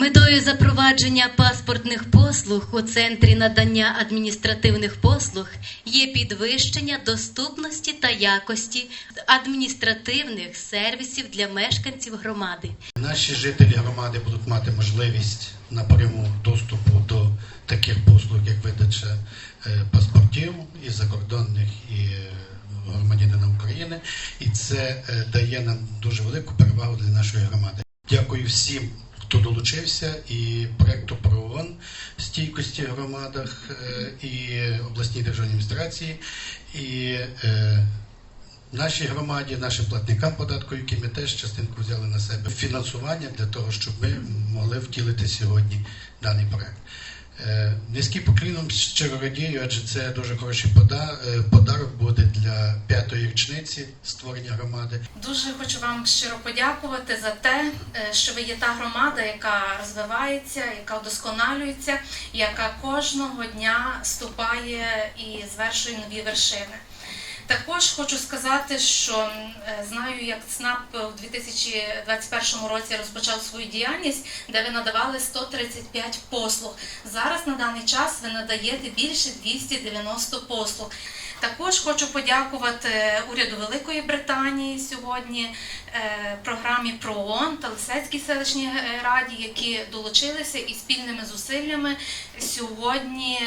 Метою запровадження паспортних послуг у центрі надання адміністративних послуг є підвищення доступності та якості адміністративних сервісів для мешканців громади. Наші жителі громади будуть мати можливість напряму доступу до таких послуг, як видача е, паспортів і закордонних, і е, громадянина України, і це е, дає нам дуже велику перевагу для нашої громади. Дякую всім, хто долучився, і проєкту ПРООН стійкості в громадах, е, і обласній державній адміністрації, і е, нашій громаді, нашим платникам податку, які ми теж частинку взяли на себе фінансування для того, щоб ми могли втілити сьогодні даний проект. Е, Низький покліном щиро радію, адже це дуже хороший е, подарок буде для п'ятої річниці створення громади. Дуже хочу вам щиро подякувати за те, е, що ви є та громада, яка розвивається, яка вдосконалюється, яка кожного дня ступає і звершує нові вершини. Також хочу сказати, що е, знаю, як ЦНАП у 2021 році розпочав свою діяльність, де ви надавали 135 послуг. Зараз на даний час ви надаєте більше 290 послуг. Також хочу подякувати уряду Великої Британії сьогодні, е, програмі ПРООН та Лисецькій селищній е, раді, які долучилися і спільними зусиллями сьогодні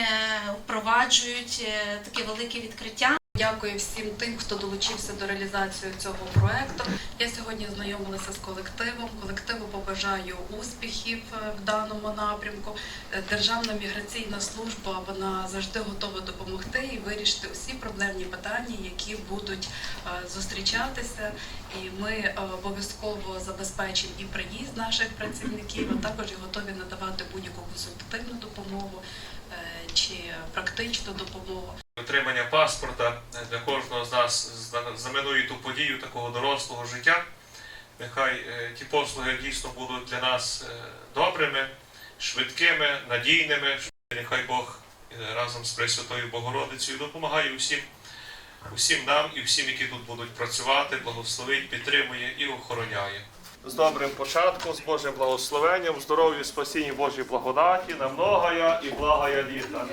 впроваджують таке велике відкриття. Дякую всім тим, хто долучився до реалізації цього проекту. Я сьогодні знайомилася з колективом. Колективу побажаю успіхів е, в даному напрямку. Е, Державна міграційна служба вона завжди готова допомогти і вирішити усі проблемні питання, які будуть е, зустрічатися. І ми обов'язково забезпечимо і приїзд наших працівників, а також і готові надавати будь-яку консультативну допомогу чи практичну допомогу. Отримання паспорта нас зна- знаменує ту подію такого дорослого життя. Нехай е, ті послуги дійсно будуть для нас е, добрими, швидкими, надійними. Нехай Бог е, разом з Пресвятою Богородицею допомагає усім, усім нам і всім, які тут будуть працювати, благословить, підтримує і охороняє. З добрим початком, з Божим благословенням, здоров'ю, спасінні Божій благодаті, на многая і благая літа.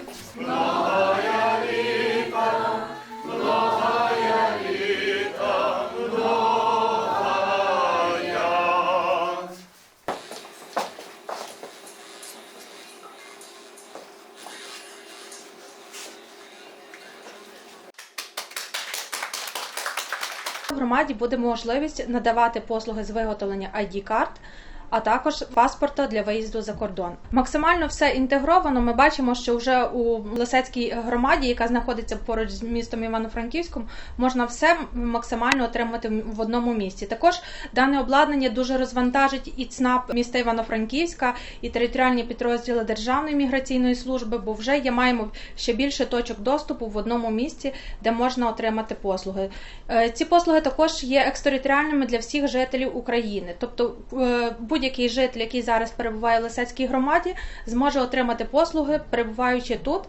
В громаді буде можливість надавати послуги з виготовлення ID карт а також паспорта для виїзду за кордон. Максимально все інтегровано. Ми бачимо, що вже у Лисецькій громаді, яка знаходиться поруч з містом Івано-Франківськом, можна все максимально отримати в одному місці. Також дане обладнання дуже розвантажить і ЦНАП міста Івано-Франківська, і територіальні підрозділи Державної міграційної служби, бо вже є маємо ще більше точок доступу в одному місці, де можна отримати послуги. Е, Ці послуги також є екстериторіальними для всіх жителів України, тобто е, будь-який житель, який зараз перебуває в Лисецькій громаді, зможе отримати послуги, перебуваючи тут.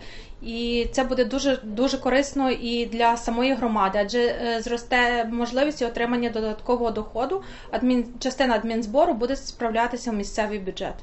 І це буде дуже дуже корисно і для самої громади, адже е, зросте можливість отримання додаткового доходу. Адмін частина адмінзбору буде справлятися в місцевий бюджет.